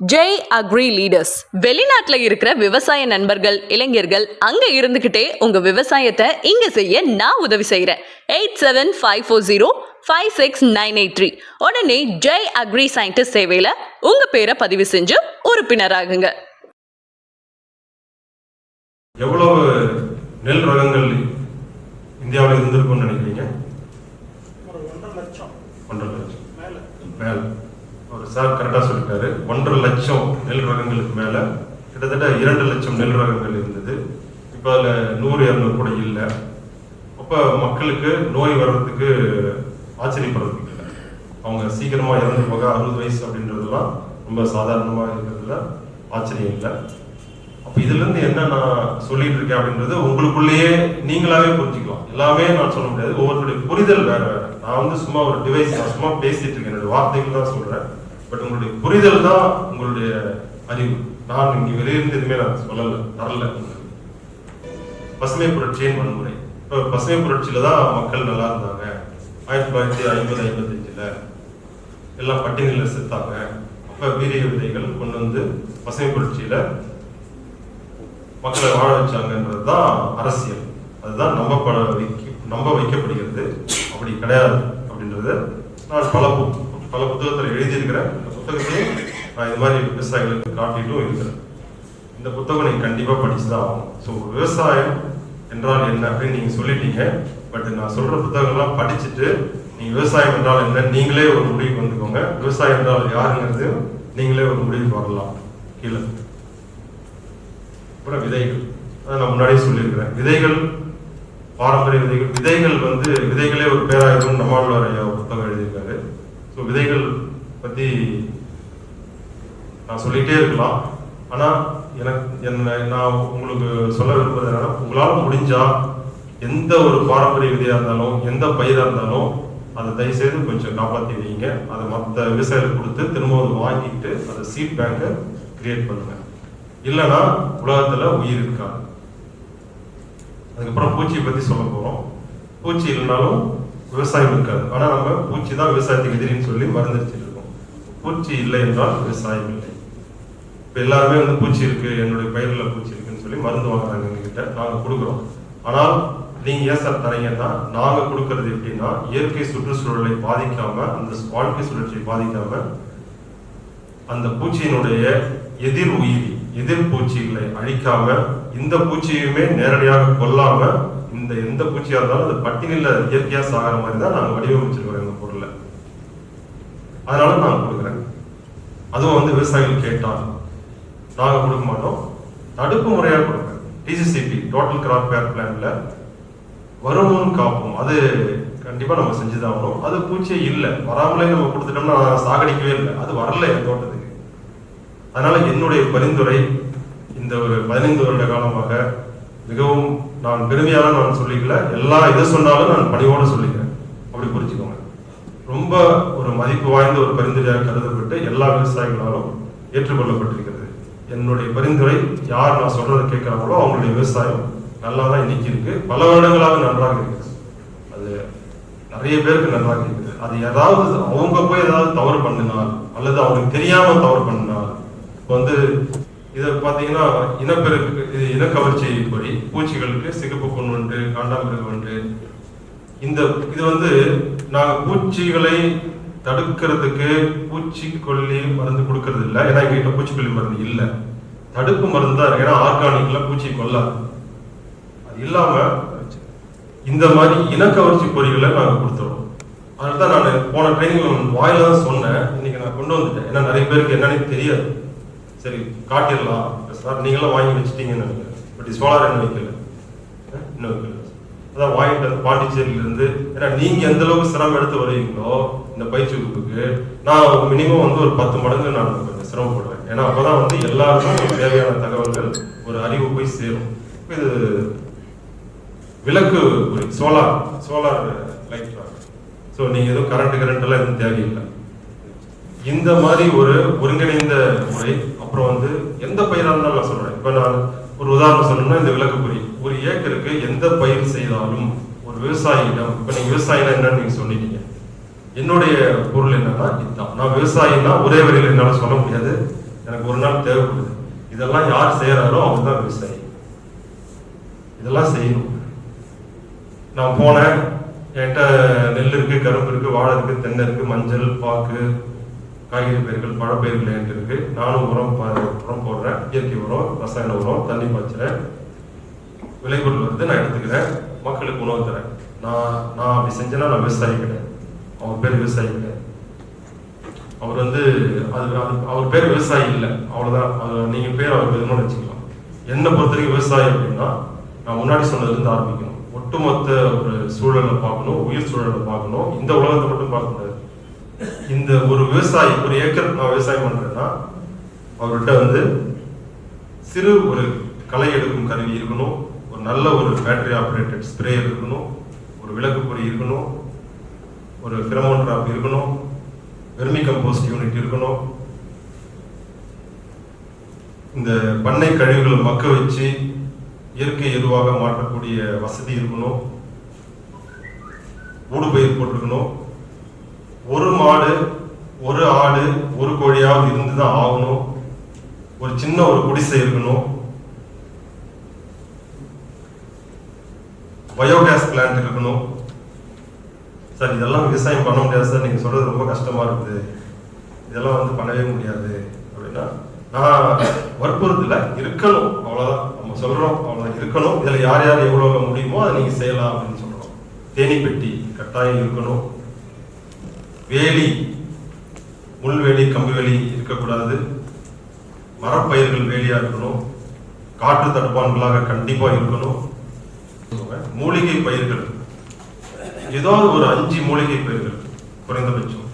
Jai agri leaders வெளிநாட்டுல இருக்கிற விவசாய நண்பர்கள் இளைஞர்கள் அங்க இருந்துகிட்டே உங்க விவசாயத்தை இங்க செய்ய நான் உதவி செய்யறேன் eight seven five four zero five six nine eight three உடனே ஜெய் அக்ரி சயின்டிஸ்ட் சேவையில உங்க பேரை பதிவு செஞ்சு உறுப்பினராகுங்க. எவ்வளவு நெல் ரகங்கள் இந்தியாவில் இருந்திருக்கும்னு நினைக்கிறீங்க? ஒன்றரை லட்சம். ஒன்றரை லட்சம். மேலே. சார் கரெக்டாக சொல்லிட்டாரு. ஒன்றரை லட்சம் நெல் ரகங்களுக்கு மேலே கிட்டத்தட்ட இரண்டு லட்சம் நெல் ரகங்கள் இருந்தது. இப்போ அதில் நூறு இரநூறு கூட இல்லை. அப்போ மக்களுக்கு நோய் வர்றதுக்கு ஆச்சரியப்படுறதுக்கு இல்லை. அவங்க சீக்கிரமாக இறந்து போக அறுபது வயசு அப்படின்றதெல்லாம் ரொம்ப சாதாரணமாக இருக்கிறதுல ஆச்சரியம் இல்லை. அப்போ இதுலேருந்து என்ன நான் சொல்லிட்டு இருக்கேன் அப்படின்றது உங்களுக்குள்ளேயே நீங்களாவே புரிஞ்சுக்கலாம். எல்லாமே நான் சொல்ல முடியாது. ஒவ்வொருத்தருடைய புரிதல் வேற வேற. நான் வந்து சும்மா ஒரு டிவைஸ் நான் சும்மா பேசிட்டு இருக்கேன். என்னோட வார்த்தைகள் தான் சொல்றேன். பட் உங்களுடைய புரிதல் தான் உங்களுடைய அறிவு. நான் இங்கே வெளியிருந்து எதுவுமே நான் சொல்லல தரல. பசுமை புரட்சியின் வன்முறை. இப்போ பசுமை புரட்சியில தான் மக்கள் நல்லா இருந்தாங்க. ஆயிரத்தி தொள்ளாயிரத்தி ஐம்பது ஐம்பத்தஞ்சுல எல்லாம் பட்டியலில் செத்தாங்க. அப்போ வீரிய விதைகள் கொண்டு வந்து பசுமை புரட்சியில மக்களை வாழ வச்சாங்கன்றது தான் அரசியல். அதுதான் நம்பப்பட வைக்க நம்ப வைக்கப்படுகிறது. அப்படி கிடையாது அப்படின்றத நான் பல பல புத்தகத்தில் எழுதியிருக்கிறேன் இந்த புத்தகத்தையும் நான் இது மாதிரி விவசாயிகளுக்கு காட்டிட்டும் இருக்கிறேன். இந்த புத்தகம் நீங்கள் கண்டிப்பாக படிச்சு தான் ஸோ விவசாயம் என்றால் என்ன அப்படின்னு நீங்கள் சொல்லிட்டீங்க. பட் நான் சொல்கிற புத்தகங்கள்லாம் படிச்சுட்டு நீங்கள் விவசாயம் என்றால் என்ன நீங்களே ஒரு முடிவுக்கு வந்துக்கோங்க. விவசாயம் என்றால் யாருங்கிறது நீங்களே ஒரு முடிவுக்கு வரலாம். கீழே. அப்புறம் விதைகள். அதை நான் முன்னாடியே சொல்லியிருக்கிறேன். விதைகள் பாரம்பரிய விதைகள். விதைகள் வந்து விதைகளே ஒரு பேராயிரம் நம்மாழ்வார் ஐயா புத்தகம் விதைகள் பத்தி நான் சொல்லிட்டே இருக்கலாம். ஆனா எனக்கு என்ன நான் உங்களுக்கு சொல்ல விரும்புறது என்னன்னா உங்களால் முடிஞ்சா எந்த ஒரு பாரம்பரிய விதையா இருந்தாலும் எந்த பயிரா இருந்தாலும் அதை தயவுசெய்து கொஞ்சம் காப்பாத்தி வைங்க அதை மற்ற விவசாயிகள் கொடுத்து திரும்ப அதை வாங்கிட்டு அதை சீட் பேங்கை கிரியேட் பண்ணுங்க. இல்லைன்னா உலகத்துல உயிர் இருக்காது. அதுக்கப்புறம் பூச்சியை பத்தி சொல்ல போறோம். பூச்சி இல்லைனாலும் விவசாயம் இருக்காது. ஆனால் நம்ம பூச்சி தான் விவசாயத்துக்கு எதிரின்னு சொல்லி மறந்துடுச்சிட்டு இருக்கோம். பூச்சி இல்லை என்றால் விவசாயம் இல்லை. இப்போ எல்லாருமே வந்து பூச்சி இருக்குது என்னுடைய பயிரில் பூச்சி இருக்குன்னு சொல்லி மருந்து வாங்குறாங்க எங்ககிட்ட. நாங்கள் கொடுக்குறோம். ஆனால் நீங்கள் ஏன் சார் தரீங்கன்னா நாங்கள் கொடுக்கறது எப்படின்னா இயற்கை சுற்றுச்சூழலை பாதிக்காமல் அந்த வாழ்க்கை சுழற்சியை பாதிக்காமல் அந்த பூச்சியினுடைய எதிர் உயிரி எதிர் பூச்சிகளை அழிக்காம இந்த பூச்சியுமே நேரடியாக கொல்லாம இந்த எந்த பூச்சியா இருந்தாலும் அது பட்டினில இயற்கையா சாகிற மாதிரி தான் நாங்கள் வடிவமைச்சிருக்கிறோம் இந்த பொருளை. அதனால நாங்கள் கொடுக்குறேன். அதுவும் வந்து விவசாயிகள் கேட்டால் நாங்கள் கொடுக்க மாட்டோம். தடுப்பு முறையாக கொடுக்குறேன். டிசிசிபி டோட்டல் கிராப் கேர் பிளான்ல வருமோன்னு காப்போம். அது கண்டிப்பாக நம்ம செஞ்சுதான் ஆகணும். அது பூச்சியே இல்லை. வராமலே நம்ம கொடுத்துட்டோம்னா சாகடிக்கவே இல்லை. அது வரல என் தோட்டத்துக்கு. அதனால என்னுடைய பரிந்துரை இந்த ஒரு பதினைந்து வருட காலமாக மிகவும் நான் பெருமையாக நான் சொல்லிக்கல. எல்லா எதை சொன்னாலும் நான் பணிவோடு சொல்லிக்கிறேன். அப்படி புரிஞ்சுக்கோங்க. ரொம்ப ஒரு மதிப்பு வாய்ந்த ஒரு பரிந்துரையாக கருதப்பட்டு எல்லா விவசாயிகளாலும் ஏற்றுக்கொள்ளப்பட்டிருக்கிறது. என்னுடைய பரிந்துரை யார் நான் சொல்றதை கேட்கிறாங்களோ அவங்களுடைய விவசாயம் நல்லா தான் இன்னைக்கு இருக்கு பல வருடங்களாக நன்றாக இருக்குது. அது நிறைய பேருக்கு நன்றாக இருக்குது. அது ஏதாவது அவங்க போய் ஏதாவது தவறு பண்ணினால் அல்லது அவங்களுக்கு தெரியாம தவறு பண்ணினால் இப்போ வந்து இதை பார்த்தீங்கன்னா இனப்பெருக்கு இது இனக்கவர்ச்சி பொறி பூச்சிகளுக்கு சிகப்பு பொன்வண்டு காண்டாமிருகம் உண்டு. இந்த இது வந்து நாங்கள் பூச்சிகளை தடுக்கிறதுக்கு பூச்சிக்கொல்லி மருந்து கொடுக்கறது இல்லை. ஏன்னா எங்ககிட்ட பூச்சிக்கொல்லி மருந்து இல்லை. தடுப்பு மருந்து தான் இருக்கு. ஏன்னா ஆர்கானிக்ல பூச்சி கொல்லாது. அது இல்லாம இந்த மாதிரி இனக்கவர்ச்சி பொறிகளை நாங்கள் கொடுத்துருவோம் அதனால தான் நான் போன ட்ரைனிங் வாயில தான் சொன்னேன். இன்னைக்கு நான் கொண்டு வந்துட்டேன். ஏன்னா நிறைய பேருக்கு என்னன்னு தெரியாது. சரி காட்டிடலாம். சார் நீங்களாம் வாங்கி வச்சுட்டீங்கன்னு நினைக்கிறேன். பட் சோலார் இன்னும் வைக்கல இன்னும் வைக்கல அதான் வாங்கிட்டு வந்து பாண்டிச்சேரியில இருந்து ஏன்னா நீங்க எந்த அளவுக்கு சிரமம் எடுத்து வருவீங்களோ இந்த பயிற்சி வகுப்புக்கு நான் மினிமம் வந்து ஒரு பத்து மடங்கு நான் கொஞ்சம் சிரமப்படுவேன். ஏன்னா அப்பதான் வந்து எல்லாருக்கும் தேவையான தகவல்கள் ஒரு அறிவு போய் சேரும். இது விளக்கு சோலார் சோலார் லைட் ஸோ நீங்க எதுவும் கரண்ட் கரண்ட் எல்லாம் எதுவும் தேவையில்லை. இந்த மாதிரி ஒரு ஒருங்கிணைந்த முறை அப்புறம் வந்து எந்த பயிரா இருந்தாலும் நான் சொல்றேன். இப்போ நான் ஒரு உதாரணம் சொல்லணும்னா இந்த விளக்கு ஒரு ஏக்கருக்கு எந்த பயிர் செய்தாலும் ஒரு விவசாயிடம் இப்போ நீங்க விவசாயினா என்னன்னு நீங்க சொன்னீங்க என்னுடைய பொருள் என்னன்னா இதுதான். நான் விவசாயினா ஒரே வரையில் என்னால் சொல்ல முடியாது. எனக்கு ஒரு நாள் தேவைப்படுது. இதெல்லாம் யார் செய்யறாரோ அவங்க தான் விவசாயி. இதெல்லாம் செய்யணும். நான் போனேன். என்கிட்ட நெல் இருக்கு கரும்பு இருக்கு வாழை இருக்கு தென்னை இருக்கு மஞ்சள் பாக்கு காய்கறி பயிர்கள் பழப்பயிர்கள் என்கிட்ட இருக்கு நானும் உரம் உரம் போடுறேன். இயற்கை உரம் ரசாயன உரம் தண்ணி பாய்ச்சுறேன். விளைபொருள் வந்து நான் எடுத்துக்கிறேன். மக்களுக்கு உணவு தரேன். நான் நான் அப்படி செஞ்சேன்னா நான் விவசாயி கிடையாது அவர் பேர் விவசாயி கிடையாது அவர் வந்து அது அவர் பேர் விவசாயி இல்லை. அவ்வளோதான் அவர் நீங்க பேர் அவர் விதமாக வச்சுக்கலாம். என்னை பொறுத்த வரைக்கும் விவசாயி அப்படின்னா நான் முன்னாடி சொன்னதுலேருந்து ஆரம்பிக்கணும். ஒட்டுமொத்த ஒரு சூழலை பார்க்கணும் உயிர் சூழலை பார்க்கணும். இந்த உலகத்தை மட்டும் பார்க்கணும் இந்த ஒரு விவசாயி ஒரு ஏக்கர் நான் விவசாயம் பண்றேன்னா அவர்கிட்ட வந்து சிறு ஒரு களை எடுக்கும் கருவி இருக்கணும் ஒரு நல்ல ஒரு பேட்டரி ஆப்ரேட்டட் ஸ்ப்ரேயர் இருக்கணும் ஒரு விளக்கு பொறி இருக்கணும் ஒரு ஃபிரமோன் ட்ராப் இருக்கணும் வெர்மி கம்போஸ்ட் யூனிட் இருக்கணும். இந்த பண்ணை கழிவுகளை மக்க வச்சு இயற்கை எருவாக மாற்றக்கூடிய வசதி இருக்கணும். ஊடுபயிர் போட்டிருக்கணும். ஒரு மாடு ஒரு ஆடு ஒரு கோழியாவது இருந்து தான் ஆகணும். ஒரு சின்ன ஒரு குடிசை இருக்கணும். பயோகேஸ் பிளான்ட் இருக்கணும். சார் இதெல்லாம் விவசாயம் பண்ண முடியாது சார். நீங்க சொல்றது ரொம்ப கஷ்டமா இருக்குது. இதெல்லாம் வந்து பண்ணவே முடியாது. அப்படின்னா நான் வற்புறுத்தல இருக்கணும். அவ்வளவுதான். நம்ம சொல்றோம் அவ்வளவுதான். இருக்கணும். இதுல யார் யார் எவ்வளவு முடியுமோ அதை நீங்க செய்யலாம் அப்படின்னு சொல்றோம். தேனி பெட்டி கட்டாயம் இருக்கணும். வேலி முள்வேலி கம்பி வேலி இருக்கக்கூடாது. மரப்பயிர்கள் வேலியாக இருக்கணும். காற்று தடுப்பான்களாக கண்டிப்பாக இருக்கணும். மூலிகை பயிர்கள். ஏதாவது ஒரு அஞ்சு மூலிகை பயிர்கள் குறைந்தபட்சம்.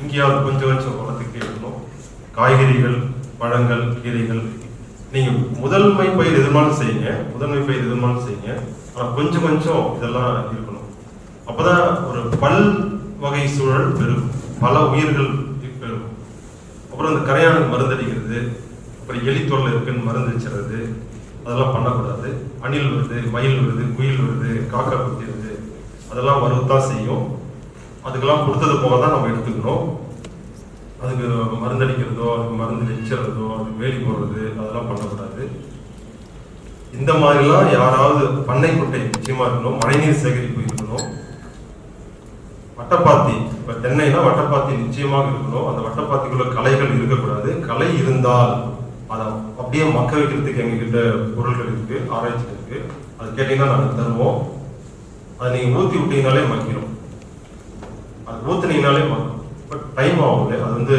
இங்கேயாவது கொஞ்சம் கொஞ்சம் வளர்த்துக்கிட்டே இருக்கணும் காய்கறிகள் பழங்கள் கீரைகள். நீங்கள் முதன்மை பயிர் எதிர்மானம் செய்யுங்க. முதன்மை பயிர் எதிர்மானம் செய்யுங்க. ஆனால் கொஞ்சம் கொஞ்சம் இதெல்லாம் இருக்கணும். அப்போதான் ஒரு பல் வகை சூழல் பெரும். பல உயிர்கள் பெருகும் அப்புறம் இந்த கரையானுக்கு மருந்தடிக்கிறது அப்புறம் எலி தொல்லை இருக்குன்னு மருந்து வச்சுறது அதெல்லாம் பண்ணக்கூடாது. அணில் வருது மயில் வருது குயில் வருது காக்கா குத்திடுது அதெல்லாம் வரத்தான் செய்யும். அதுக்கெல்லாம் கொடுத்தது போக தான் நம்ம எடுத்துக்கணும். அதுக்கு மருந்தடிக்கிறதோ அதுக்கு மருந்து வச்சுறதோ அதுக்கு வேலி போடுறது அதெல்லாம் பண்ணக்கூடாது. இந்த மாதிரிலாம் யாராவது பண்ணை குட்டை நிச்சயமாக இருக்கணும். மழைநீர் சேகரிப்பு இருக்கணும். வட்டப்பாத்தி. இப்ப தென்னைனா வட்டப்பாத்தி நிச்சயமாக இருக்கணும். அந்த வட்டப்பாத்திக்குள்ள களைகள் இருக்கக்கூடாது. களை இருந்தால் அதை அப்படியே மக்க வைக்கிறதுக்கு எங்ககிட்ட பொருள்கள் இருக்கு ஆராய்ச்சி இருக்கு. அது கேட்டீங்கன்னா நாங்கள் தருவோம். அதை நீங்க ஊத்தி விட்டீங்கனாலே மக்கிரும். அது ஊத்துனீங்கனாலே மக்கும் பட் டைம் ஆகுது அது வந்து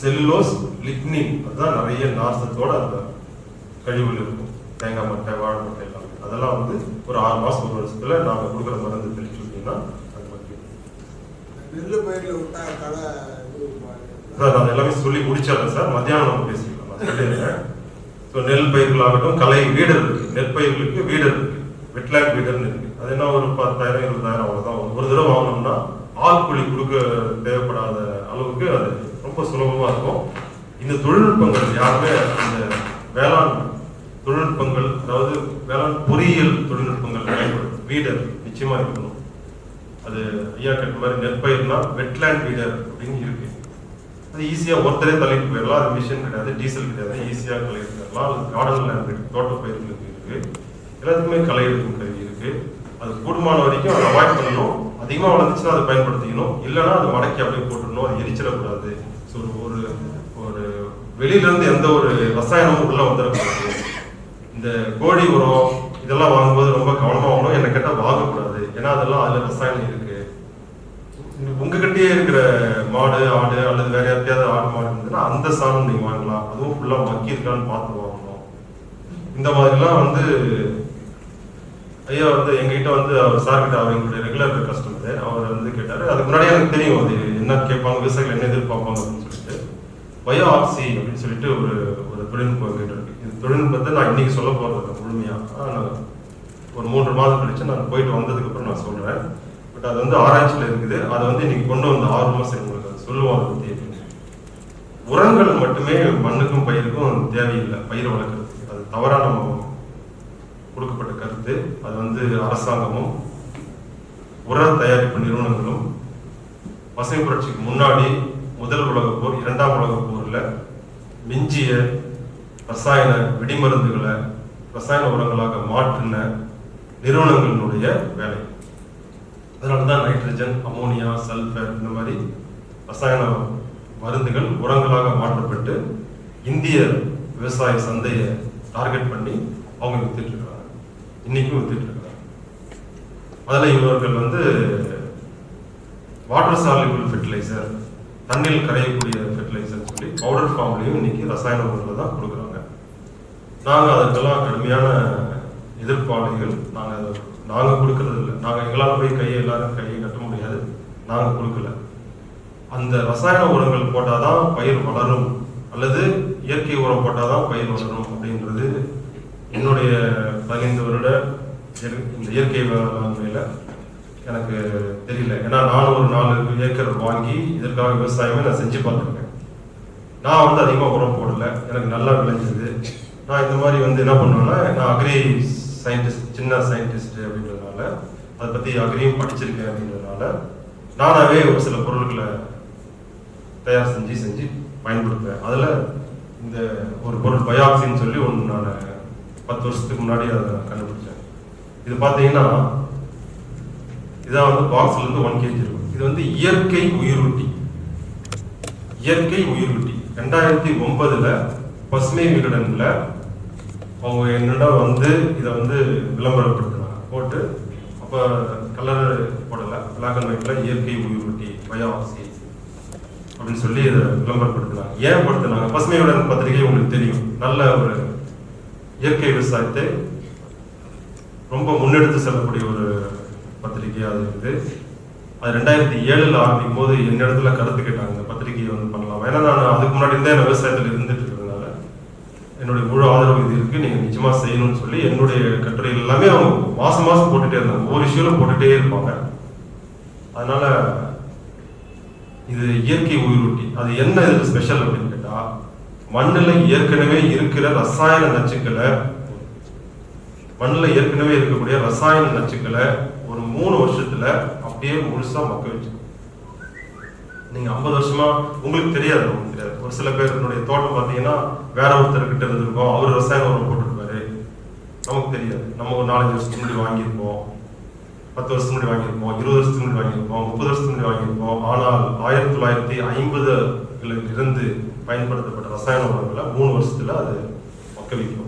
செல்லுலோஸ் லிக்னின் அதுதான் நிறைய நாசத்தோட அந்த கழிவுகள் இருக்கும். தேங்காய் மட்டை வாழை மட்டை எல்லாம். அதெல்லாம் வந்து ஒரு ஆறு மாசம் ஒரு வருஷத்துல நாங்க கொடுக்குற மருந்து தெளிச்சு விட்டீங்கன்னா நெல் பயிரில் விட்டா களை சார் நான் எல்லாமே சொல்லி முடிச்சாரு சார். மத்தியானம் நம்ம பேசிக்கலாம். நான் சொல்லிடுறேன். ஸோ நெல் பயிர்களாகட்டும் கலை வீடர் இருக்கு. நெல் பயிர்களுக்கு வீடர் இருக்கு. வெட்லாக் வீடர்னு இருக்கு. அது என்ன ஒரு பத்தாயிரம் இருபதாயிரம் அவ்வளோதான் ஒரு தடவை வாங்கினோம்னா ஆள் கூலி கொடுக்க தேவைப்படாத அளவுக்கு அது ரொம்ப சுலபமாக இருக்கும். இந்த தொழில்நுட்பங்கள் யாருமே அந்த வேளாண் தொழில்நுட்பங்கள் அதாவது வேளாண் பொறியியல் தொழில்நுட்பங்கள் பயன்படும் வீடர் நிச்சயமாக இருக்கணும். அது ஐயா கேட்ட மாதிரி நெற்பயிர்னா வெட்லேண்ட் வீடர் அப்படின்னு இருக்கு. அது ஈஸியாக ஒருத்தரே தள்ளிட்டு போயிடலாம். அது மிஷின் கிடையாது டீசல் கிடையாது ஈஸியாக களை எடுத்துடலாம் அது கார்டன் லேண்ட் இருக்கு தோட்ட பயிர்களுக்கு இருக்கு. எல்லாத்துக்குமே களை எடுக்கும் கருவி இருக்கு. அது கூடுமான வரைக்கும் அதை அவாய்ட் பண்ணணும். அதிகமாக வளர்ந்துச்சுன்னா அதை பயன்படுத்திக்கணும். இல்லைன்னா அதை மடக்கி அப்படியே போட்டுடணும். அது எரிச்சிடக்கூடாது. ஸோ ஒரு ஒரு வெளியிலேருந்து எந்த ஒரு ரசாயனமும் உள்ள வந்துடக்கூடாது. இந்த கோழி உரம் இதெல்லாம் வாங்கும்போது ரொம்ப கவனமாக வாங்கணும். என்ன கேட்டால் வாங்கக்கூடாது. ஏன்னா அதெல்லாம் அதுல ரசாயனம் இருக்கு. உங்ககிட்டயே இருக்கிற மாடு ஆடு அல்லது வேற யாருக்கையாவது ஆடு மாடு இருந்ததுன்னா அந்த சாணம் நீங்க வாங்கலாம். அதுவும் ஃபுல்லா மக்கி இருக்கான்னு பார்த்து வாங்கணும். இந்த மாதிரிலாம் வந்து ஐயா வந்து எங்ககிட்ட வந்து அவர் சார் கிட்ட அவர் எங்களுடைய ரெகுலர் கஸ்டமர் அவர் வந்து கேட்டாரு. அதுக்கு முன்னாடியே எனக்கு தெரியும் அது என்ன கேட்பாங்க விவசாயிகள் என்ன எதிர்பார்ப்பாங்க அப்படின்னு சொல்லிட்டு. பயோ ஆக்சி அப்படின்னு சொல்லிட்டு ஒரு ஒரு தொழில்நுட்பம் கேட்டிருக்கு இருக்கு. இந்த தொழில்நுட்பத்தை நான் இன்னைக்கு சொல்ல போறது முழுமையா. ஆனா, நான் ஒரு மூன்று மாதம் கழிச்சு நான் போயிட்டு வந்ததுக்கு அப்புறம் நான் சொல்றேன். பட் அது வந்து ஆராய்ச்சியில் இருக்குது. அதை வந்து இன்னைக்கு கொண்டு வந்த ஆறு சரி உங்களுக்கு அதை சொல்லுவோம் அதை பத்தி உரங்கள் மட்டுமே மண்ணுக்கும் பயிருக்கும் தேவையில்லை பயிர் வளர்க்கறதுக்கு. அது தவறான நம்ம கொடுக்கப்பட்ட கருத்து. அது வந்து அரசாங்கமும் உர தயாரிப்பு நிறுவனங்களும் பசுமை புரட்சிக்கு முன்னாடி முதல் உலகப் போர் இரண்டாம் உலகப் போர்ல மிஞ்சிய ரசாயன வெடிமருந்துகளை ரசாயன உரங்களாக மாற்றின நிறுவனங்களினுடைய வேலை. அதனால தான் நைட்ரஜன் அமோனியா சல்ஃபர் இந்த மாதிரி ரசாயன மருந்துகள் உரங்களாக மாற்றப்பட்டு இந்திய விவசாய சந்தையை டார்கெட் பண்ணி அவங்க வித்துட்டு இருக்கிறாங்க இன்னைக்கும் வித்துட்டு அதில் இவர்கள் வந்து வாட்டர் சாலிபிள் ஃபெர்டிலைசர் தண்ணில் கரையக்கூடிய ஃபெர்டிலைசர் சொல்லி பவுடர் ஃபார்ம்லையும் இன்னைக்கு ரசாயன உரங்களை தான் கொடுக்குறாங்க. நாங்கள் அதுக்கெல்லாம் கடுமையான எதிர்ப்பாளிகள். நாங்கள் நாங்கள் கொடுக்கறது இல்லை. நாங்கள் எங்களால் போய் கையை எல்லாரும் கையை கட்ட முடியாது. நாங்கள் கொடுக்கல. அந்த ரசாயன உரங்கள் போட்டால் தான் பயிர் வளரும். அல்லது இயற்கை உரம் போட்டால் தான் பயிர் வளரும் அப்படின்றது என்னுடைய பதினைந்து வருட இந்த இயற்கை வேளாண்மையில் எனக்கு தெரியல. ஏன்னா நான் ஒரு நாலு ஏக்கர் வாங்கி இதற்காக விவசாயமே நான் செஞ்சு பார்த்துருக்கேன். நான் வந்து அதிகமாக உரம் போடலை. எனக்கு நல்லா விளைஞ்சது. நான் இந்த மாதிரி வந்து என்ன பண்ணுவேன்னா நான் அக்ரி சயின்டிஸ்ட் சின்ன சயின்டிஸ்ட் அப்படின்றதுனால அதை பற்றி அக்ரியும் படிச்சிருக்கேன் அப்படின்றதுனால நானாகவே ஒரு சில பொருட்களை தயார் செஞ்சு செஞ்சு பயன்படுத்துவேன். அதில் இந்த ஒரு பொருள் பயாக்சின்னு சொல்லி ஒன்று நான் பத்து வருஷத்துக்கு முன்னாடி அதை கண்டுபிடிச்சேன். இது பார்த்தீங்கன்னா இதான் வந்து பாக்ஸ்லேருந்து ஒன் கேஜி இருக்கும். இது வந்து இயற்கை உயிரூட்டி. இயற்கை உயிரூட்டி. ரெண்டாயிரத்தி ஒன்பதில் பசுமை விகடனில் அவங்க என்னடா வந்து இதை வந்து விளம்பரப்படுத்தினாங்க. போட்டு அப்போ கலர் போடலை. பிளாக் அண்ட் ஒயிட்ல இயற்கை உயிரூட்டி பயோஆக்சி அப்படின்னு சொல்லி இதை விளம்பரப்படுத்தினாங்க. ஏன் படுத்தினாங்க? பசுமையுடன் பத்திரிகை உங்களுக்கு தெரியும். நல்ல ஒரு இயற்கை விவசாயத்தை ரொம்ப முன்னெடுத்து செல்லக்கூடிய ஒரு பத்திரிகையாக அது இருக்குது. அது ரெண்டாயிரத்தி ஏழில் ஆரம்பிக்கும் போது என்னிடத்துல கருத்து கேட்டாங்க இந்த பத்திரிகையை வந்து பண்ணலாம்? ஏன்னா நான் அதுக்கு முன்னாடி இருந்தே விவசாயத்தில் இருந்துட்டு என்னுடைய முழு ஆதரவு இது இருக்கு நீங்க நிச்சயமா செய்யணும்னு சொல்லி என்னுடைய கட்டுரை எல்லாமே அவங்க மாசம் மாசம் போட்டுட்டே இருந்தாங்க. ஒவ்வொரு இஷ்யூலும் போட்டுட்டே இருப்பாங்க. அதனால இது இயற்கை உயிரூட்டி. அது என்ன இதுல ஸ்பெஷல் அப்படின்னு கேட்டா மண்ணில் ஏற்கனவே இருக்கிற ரசாயன நச்சுக்களை மண்ணில் ஏற்கனவே இருக்கக்கூடிய ரசாயன நச்சுக்களை ஒரு மூணு வருஷத்துல அப்படியே முழுசா மக்க வச்சு நீங்க ஐம்பது வருஷமா உங்களுக்கு தெரியாது உங்களுக்கு தெரியாது. ஒரு சில பேருடைய தோட்டம் பார்த்தீங்கன்னா வேற ஒருத்தர்கிட்ட இருந்திருக்கோம். அவர் ரசாயன உரம் போட்டிருப்பாரு. நமக்கு தெரியாது. நம்ம ஒரு நாலஞ்சு வருஷத்துக்கு முன்னாடி வாங்கியிருப்போம். பத்து வருஷத்துக்கு முன்னாடி வாங்கியிருப்போம். இருபது வருஷத்துக்கு முன்னாடி வாங்கியிருப்போம். முப்பது வருஷத்துக்கு முன்னாடி வாங்கியிருப்போம். ஆனால் ஆயிரத்தி தொள்ளாயிரத்தி ஐம்பதுகளில் இருந்து பயன்படுத்தப்பட்ட ரசாயன உரங்களை மூணு வருஷத்துல அது மக்க வைக்கும்